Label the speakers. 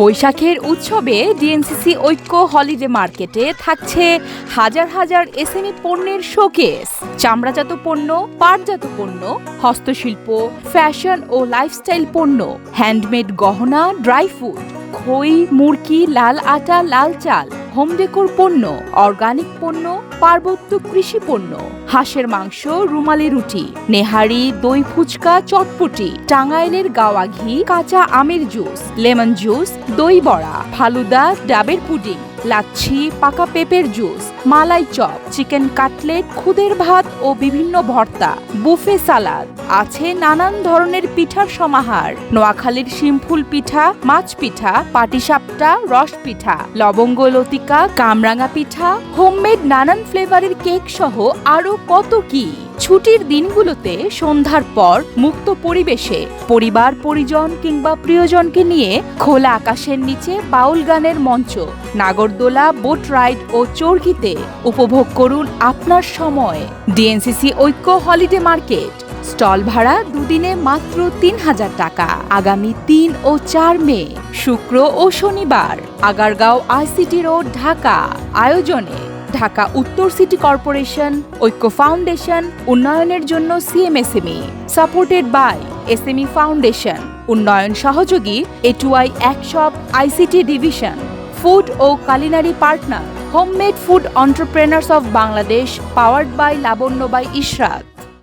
Speaker 1: বৈশাখের উৎসবে ডিএনসিসি ঐক্য হলিডে মার্কেটে থাকছে হাজার হাজার এসএমই পণ্যের শোকেস। চামড়াজাত পণ্য, পাটজাত পণ্য, হস্তশিল্প, ফ্যাশন ও লাইফস্টাইল পণ্য, হ্যান্ডমেড গহনা, ড্রাই ফুড, খই মুরকি লাল আটা, লাল চাল হোম ডেকোর পণ্য, অর্গানিক পণ্য, পার্বত্য কৃষি পণ্য, হাঁসের মাংস, রুমালি রুটি, নেহারি, দই ফুচকা, চটপটি, টাঙ্গাইলের গাওয়া ঘি, কাঁচা আমের জুস, লেমন জুস, দই বড়া, ফালুদা, ডাবের পুডিং। লাচ্ছি, পাকা পেঁপের juice, malai chop, chicken cutlet, খুদের ভাত ও বিভিন্ন ভর্তা, বুফে সালাদ। আছে নানান ধরনের পিঠার সমাহার। নোয়াখালীর শিমফুল পিঠা, মাছ পিঠা, পাটিসাপটা, রস পিঠা, লবঙ্গ লতিকা, কামরাঙা পিঠা, হোমমেড নানান ফ্লেভারের কেক সহ আরও কত কি। ছুটির দিনগুলোতে সন্ধ্যার পর মুক্ত পরিবেশে পরিবার, পরিজন কিংবা প্রিয়জনকে নিয়ে খোলা আকাশের নিচে বাউল গানের মঞ্চ, নাগরদোলা, বোট রাইড ও চরকিতে উপভোগ করুন আপনার সময়। ডিএনসিসি ঐক্য হলিডে মার্কেট, স্টল ভাড়া দুদিনে মাত্র তিন হাজার টাকা। আগামী তিন ও চার মে, শুক্র ও শনিবার, আগারগাঁও আইসিটি রোড, ঢাকা। আয়োজনে ঢাকা উত্তর সিটি কর্পোরেশন, ঐক্য ফাউন্ডেশন, উন্নয়নের জন্য CMSME, supported by SME foundation, উন্নয়ন সহযোগী a2i Ekshop ICT division, food O culinary partner, homemade food entrepreneurs of Bangladesh, powered by Labonno by Ishrat.